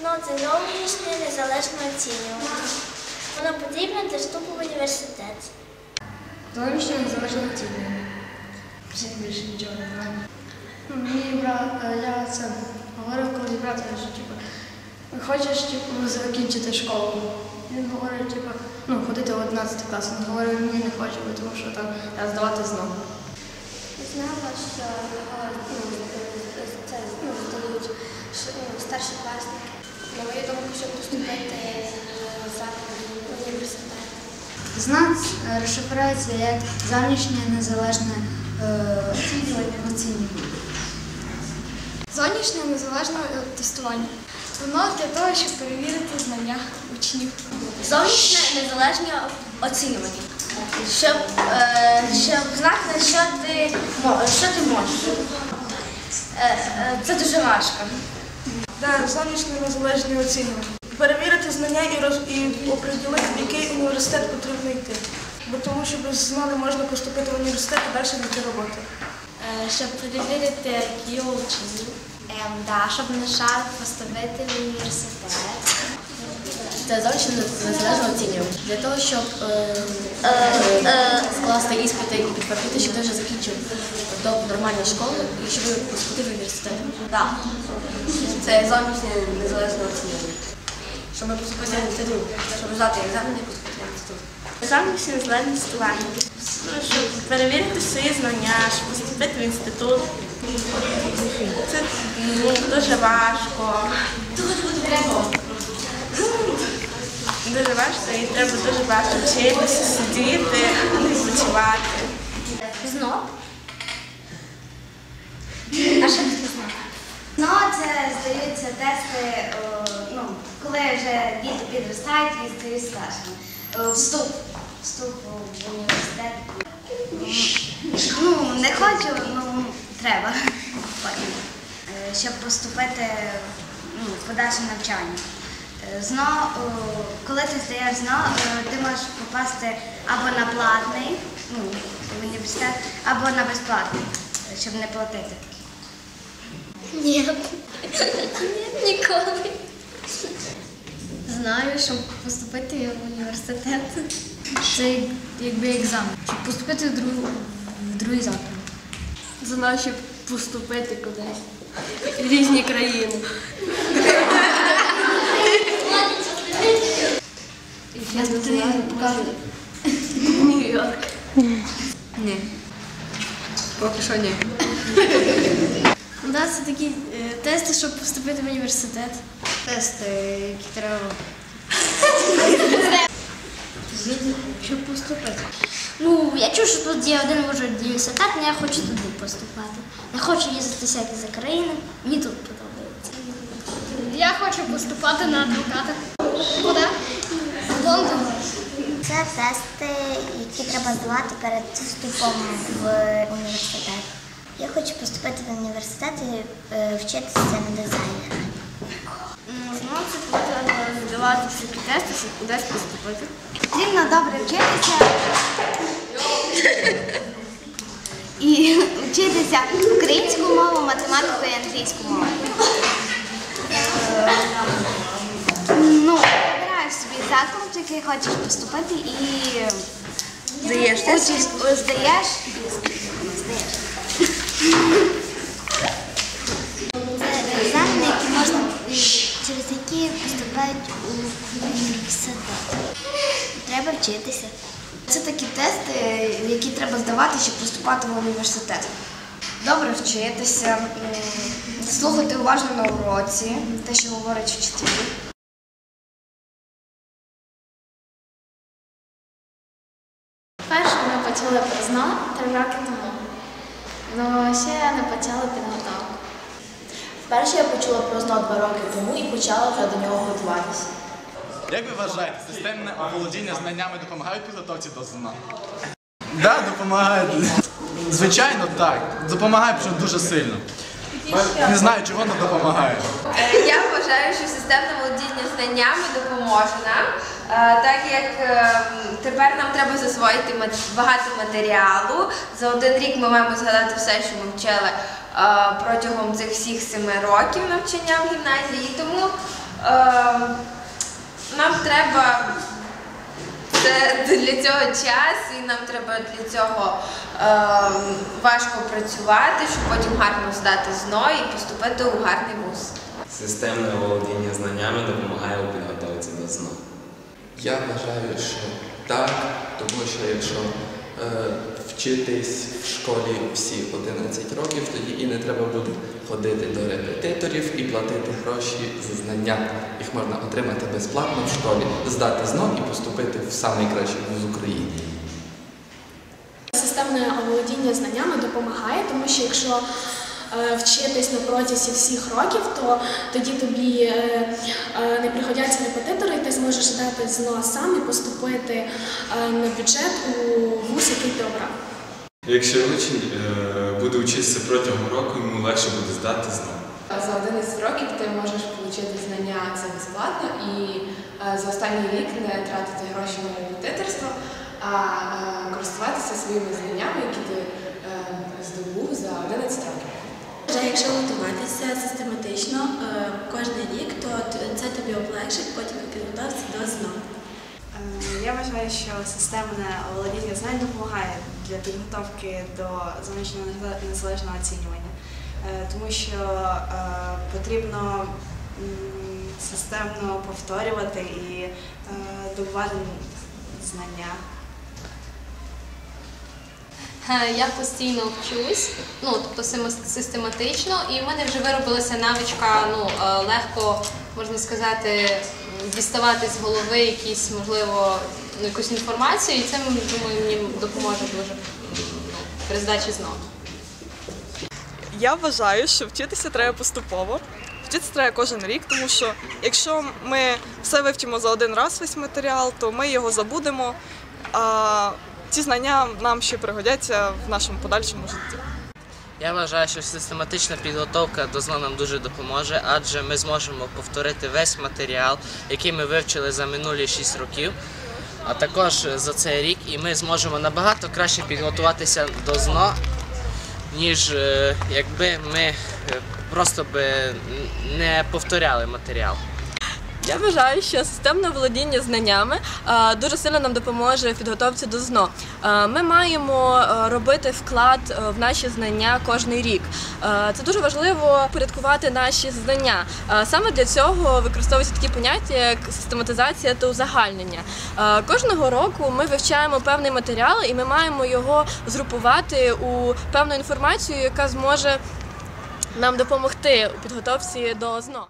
ЗНО це зовнішнє незалежне оцінювання. Воно потрібно для вступу в університет. Зовнішнє незалежне оцінювання. Більше нічого не знаю. Ну, Мій брат, е, я це говорив колись брату, що типу, хочеш типу, закінчити школу. Він говорить, типу, ну, ходити в 11 клас. Він говорив, ні, не хочу, тому що там треба здавати знову. Знала, що його ну, це ну, здають ну, старші класники. На мою думку, щоб поступити в заклад в університет. ЗНАЦ е, розшифрується як зовнішнє незалежне оцінювання. Зовнішнє незалежне е, тестування. Воно для того, щоб перевірити знання учнів. Зовнішнє незалежне оцінювання. Щоб, е, щоб знати, що ти, що ти можеш. Е, е, це дуже важко. Да, зовнішнє незалежне оцінювання. Перевірити знання і, роз, і оприділити, в який університет потрібно йти. Бо тому що без ЗНО не можна поступити в університет і далі знайти роботу. Е, Щоб перевірити IQ учнів. Ем, да, щоб не шар поступити в університет. Це зовнішнє незалежне оцінювання. Для того, щоб е, Е, е, скласти іспити і підтвердити, що ти вже закінчив до нормальної школи і щоб поступити в університет. Так. Це зовнішнє незалежне оцінювання. Щоб поступити в інститут, щоб здати екзамен і поступити в інститут. Зовнішнє незалежне тестування. Щоб перевірити свої знання, щоб поступити в інститут. Це ну, дуже важко. Дуже важко і треба дуже багато вчитися, сидіти, відпочивати. Знов. А що таке знов? Ну, це здаються тести, ну, коли вже діти підростають і стають старшими. Вступ. Вступ в університет. Ну, не хочу, ну треба. Е, Щоб поступити ну, в подальше навчання. Е, ЗНО, коли ти здаєш ЗНО, е, ти можеш попасти або на платний ну, в університет, або на безплатний, е, щоб не платити. Ні. Ні, ніколи. Знаю, щоб поступити в університет. Це якби екзамен. Щоб поступити в, в другий заклад. Знаю, щоб поступити кудись. В різні країни. Я тобі покажу. Нью-Йорк. Ні. Поки що ні. Да, це такі е, тести, щоб поступити в університет. Тести, які треба. Щоб поступити. Ну, я чув, що тут є один може університет, але я хочу туди поступати. Не хочу їздити всякі за країни. Мені тут подобається. Я хочу поступати на адвоката. Куди? В Лондон. Це тести, які треба здавати перед вступом в університет. Я хочу поступити в університет і е, вчитися на дизайнера. Ну, це потрібно здавати тести, щоб кудись поступити. Потрібно добре вчитися. І вчитися українську мову, математику і англійську мову. Ну, вибираєш собі заклад, в який хочеш поступити і Здаєш здаєш. Здаєш. Поступають у університет. Треба вчитися. Це такі тести, які треба здавати, щоб поступати в університет. Добре вчитися, слухати уважно на уроці, те, що говорять вчителі. Перше ми почали про ЗНО три роки тому. Ну, ще не почали підготовку. Вперше я почула про ЗНО два роки тому і почала вже до нього готуватися. Як ви вважаєте, системне оволодіння знаннями допомагають підготовці до ЗНО? Так, допомагають. Звичайно, так. Допомагає причому дуже сильно. Не знаю, чого не допомагає. Е, Я вважаю, що системне володіння знаннями допоможе нам, е, так як е, тепер нам треба засвоїти мат- багато матеріалу. За один рік ми маємо згадати все, що ми вчили протягом цих всіх семи років навчання в гімназії. Тому Ем, нам треба для цього час, і нам треба для цього ем, важко працювати, щоб потім гарно здати ЗНО і поступити у гарний вуз. Системне володіння знаннями допомагає у підготовці до ЗНО. Я вважаю, що так, тому що якщо е, вчитись в школі всі 11 років, тоді і не треба буде ходити до репетиторів і платити гроші за знання. Їх можна отримати безплатно в школі, здати ЗНО і поступити в найкращий вуз України. Системне оволодіння знаннями допомагає, тому що якщо е, вчитись на протязі всіх років, то тоді тобі е, е, не приходяться репетитори, і ти зможеш дати ЗНО сам і поступити на бюджет у вуз, який ти обрав. Якщо учень е, буде вчитися протягом року, йому легше буде здати ЗНО. За 11 років ти можеш отримати знання це безплатно і е, за останній рік не тратити гроші на репетиторство, а е, користуватися своїми знаннями, які ти здобув за 11 років. Вже якщо готуватися систематично кожен рік, то це тобі облегшить потім підготовці до ЗНО. Я вважаю, що системне володіння знань допомагає для підготовки до зовнішнього незалежного оцінювання, Е, тому що е, потрібно системно повторювати і е, добувати знання. Я постійно вчусь, ну тобто систематично, і в мене вже виробилася навичка ну, легко, можна сказати, діставати з голови якісь, можливо, якусь інформацію, і це думаю, мені допоможе дуже при здачі знов. Я вважаю, що вчитися треба поступово. Вчитися треба кожен рік, тому що якщо ми все вивчимо за один раз весь матеріал, то ми його забудемо. А ці знання нам ще пригодяться в нашому подальшому житті. Я вважаю, що систематична підготовка до ЗНО нам дуже допоможе, адже ми зможемо повторити весь матеріал, який ми вивчили за минулі 6 років, а також за цей рік, і ми зможемо набагато краще підготуватися до ЗНО, ніж е, якби ми е, просто не повторяли матеріал. Я вважаю, що системне володіння знаннями е, дуже сильно нам допоможе в підготовці до ЗНО. Е, Ми маємо е, робити вклад в наші знання кожний рік. Це дуже важливо порядкувати наші знання. Саме для цього використовуються такі поняття, як систематизація та узагальнення. Кожного року ми вивчаємо певний матеріал і ми маємо його згрупувати у певну інформацію, яка зможе нам допомогти у підготовці до ЗНО.